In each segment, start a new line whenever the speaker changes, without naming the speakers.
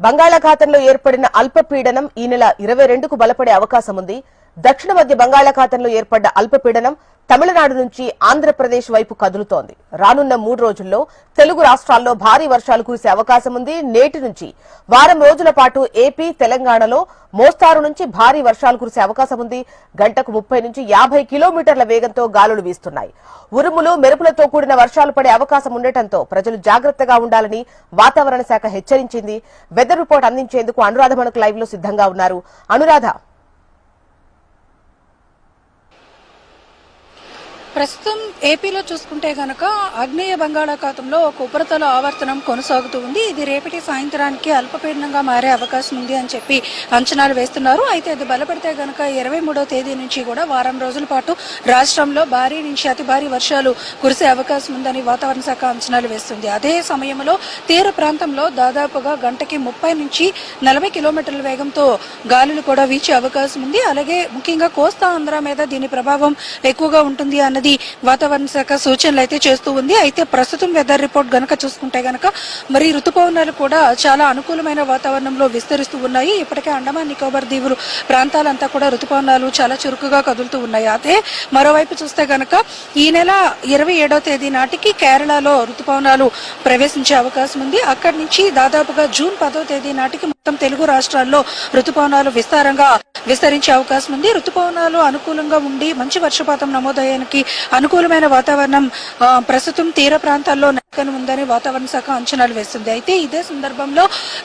బంగాళాఖాతంలో ఏర్పడిన అల్పపీడనం ఈ నెల ఇరవై రెండుకు బలపడే అవకాశం ఉంది దక్షిణ మధ్య బంగాళాఖాతంలో ఏర్పడ్డ అల్పపీడనం తమిళనాడు నుంచి ఆంధ్రప్రదేశ్ వైపు కదులుతోంది. రానున్న మూడు రోజుల్లో తెలుగు రాష్ట్రాల్లో భారీ వర్షాలు కురిసే అవకాశం ఉంది. నేటి నుంచి వారం రోజుల పాటు ఏపీ తెలంగాణలో మోస్తారు నుంచి భారీ వర్షాలు కురిసే అవకాశం ఉంది. గంటకు ముప్పై నుంచి యాభై కిలోమీటర్ల వేగంతో గాలులు వీస్తున్నాయి. ఉరుములు మెరుపులతో కూడిన వర్షాలు పడే అవకాశం ఉండటంతో ప్రజలు జాగ్రత్తగా ఉండాలని వాతావరణ శాఖ హెచ్చరించింది. వెదర్ రిపోర్ట్ అందించేందుకు అనురాధ మనకు లైవ్లో సిద్ధంగా ఉన్నారు. అనురాధ
ప్రస్తుతం ఏపీలో చూసుకుంటే గనక ఆగ్నేయ బంగాళాఖాతంలో ఒక ఉపరితల ఆవర్తనం కొనసాగుతూ ఉంది. ఇది రేపటి సాయంత్రానికి అల్పపీడనంగా మారే అవకాశం ఉంది అని చెప్పి అంచనాలు వేస్తున్నారు. అయితే అది బలపడితే గనక ఇరవై మూడో తేదీ నుంచి కూడా వారం రోజుల పాటు రాష్ట్రంలో భారీ నుంచి అతి భారీ వర్షాలు కురిసే అవకాశం ఉందని వాతావరణ శాఖ అంచనాలు వేస్తుంది. అదే సమయంలో తీర ప్రాంతంలో దాదాపుగా గంటకి ముప్పై నుంచి నలభై కిలోమీటర్ల వేగంతో గాలులు కూడా వీచే అవకాశం ఉంది. అలాగే ముఖ్యంగా కోస్తా ఆంధ్ర మీద దీని ప్రభావం ఎక్కువగా ఉంటుంది అన్నది వాతావరణ శాఖ సూచనలు అయితే చేస్తూ ఉంది. అయితే ప్రస్తుతం వెదర్ రిపోర్ట్ గనక చూసుకుంటే గనక మరి ఋతుపవనాలు కూడా చాలా అనుకూలమైన వాతావరణంలో విస్తరిస్తూ ఉన్నాయి. ఇప్పటికే అండమాన్ నికోబార్ దీవులు ప్రాంతాలంతా కూడా ఋతుపవనాలు చాలా చురుకుగా కదులుతూ ఉన్నాయి. అదే మరోవైపు చూస్తే గనక ఈ నెల ఇరవై ఏడో తేదీ నాటికి కేరళలో ఋతుపవనాలు ప్రవేశించే అవకాశం ఉంది. అక్కడి నుంచి దాదాపుగా జూన్ పదో తేదీ నాటికి మొత్తం తెలుగు రాష్ట్రాల్లో రుతుపవనాలు విస్తారంగా విస్తరించే అవకాశం ఉంది. రుతుపవనాలు అనుకూలంగా ఉండి మంచి వర్షపాతం నమోదయ్యానికి అనుకూలమైన వాతావరణం ప్రస్తుతం తీర ప్రాంతాల్లో ఉందని వాతావరణ శాఖ అంచనాలు వేస్తుంది. అయితే ఇదే సందర్భంలో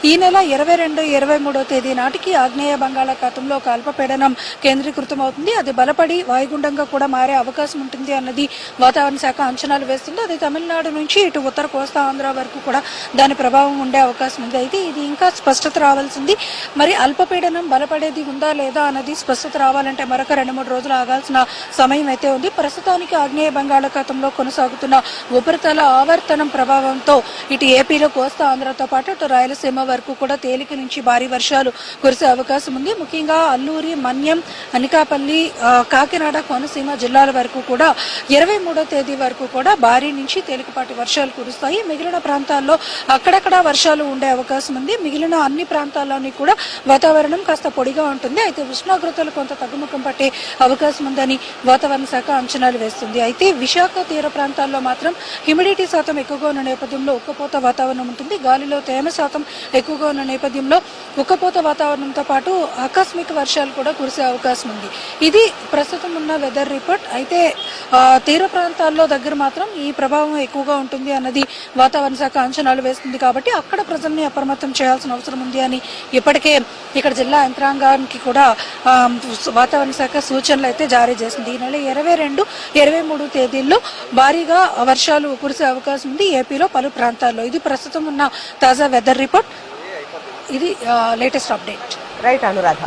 ఈ నెల ఇరవై రెండు ఇరవై మూడో తేదీ నాటికి ఆగ్నేయ బంగాళాఖాతంలో ఒక అల్పపీడనం కేంద్రీకృతం అవుతుంది అది బలపడి వాయుగుండంగా కూడా మారే అవకాశం ఉంటుంది అన్నది వాతావరణ శాఖ అంచనాలు వేస్తుంది. అది తమిళనాడు నుంచి ఇటు ఉత్తర కోస్తా ఆంధ్ర వరకు కూడా దాని ప్రభావం ఉండే అవకాశం ఉంది. అయితే ఇది ఇంకా స్పష్టత రావాల్సింది. మరి అల్పపీడనం బలపడేది ఉందా లేదా అన్నది స్పష్టత రావాలంటే మరొక రెండు మూడు రోజులు ఆగాల్సిన సమయం అయితే ఉంది. ప్రస్తుతానికి ఆగ్నేయ బంగాళాఖాతంలో కొనసాగుతున్న ఉపరితల ఆవర్తనం ప్రభావంతో ఇటు ఏపీలో కోస్తా ఆంధ్రతో పాటు అటు రాయలసీమ వరకు కూడా తేలిక నుంచి భారీ వర్షాలు కురిసే అవకాశం ఉంది. ముఖ్యంగా అల్లూరి మన్యం అనకాపల్లి కాకినాడ కోనసీమ జిల్లాల వరకు కూడా ఇరవై మూడో తేదీ వరకు కూడా భారీ నుంచి తేలికపాటి వర్షాలు కురుస్తాయి. మిగిలిన ప్రాంతాల్లో అక్కడక్కడ వర్షాలు ఉండే అవకాశం ఉంది. మిగిలిన అన్ని ప్రాంతాల్లోని కూడా వాతావరణం కాస్త పొడిగా ఉంటుంది. అయితే ఉష్ణోగ్రతలు కొంత తగ్గుముఖం పట్టే అవకాశం ఉందని వాతావరణ శాఖ అంచనాలు వేస్తుంది. అయితే విశాఖ తీర ప్రాంతాల్లో మాత్రం హ్యూమిడిటీ శాతం ఎక్కువగా ఉన్న నేపథ్యంలో ఉక్కపోత వాతావరణం ఉంటుంది. గాలిలో తేమ శాతం ఎక్కువగా ఉన్న నేపథ్యంలో ఉక్కపోత వాతావరణంతో పాటు ఆకస్మిక వర్షాలు కూడా కురిసే అవకాశం ఉంది. ఇది ప్రస్తుతం ఉన్న వెదర్ రిపోర్ట్. అయితే తీర ప్రాంతాల్లో దగ్గర మాత్రం ఈ ప్రభావం ఎక్కువగా ఉంటుంది అన్నది వాతావరణ శాఖ అంచనాలు వేస్తుంది కాబట్టి అక్కడ ప్రజల్ని అప్రమత్తం చేయాల్సిన అవసరం ఉంది అని ఇప్పటికే ఇక్కడ జిల్లా యంత్రాంగానికి కూడా వాతావరణ శాఖ సూచనలు అయితే జారీ చేసింది. ఈ నెల ఇరవై రెండు ఇరవై మూడు తేదీల్లో భారీగా వర్షాలు కురిసే అవకాశం ఉంది ఏపీలో పలు ప్రాంతాల్లో. ఇది ప్రస్తుతం ఉన్న తాజా వెదర్ రిపోర్ట్. ఇది లేటెస్ట్ అప్డేట్.
రైట్ అనురాధ.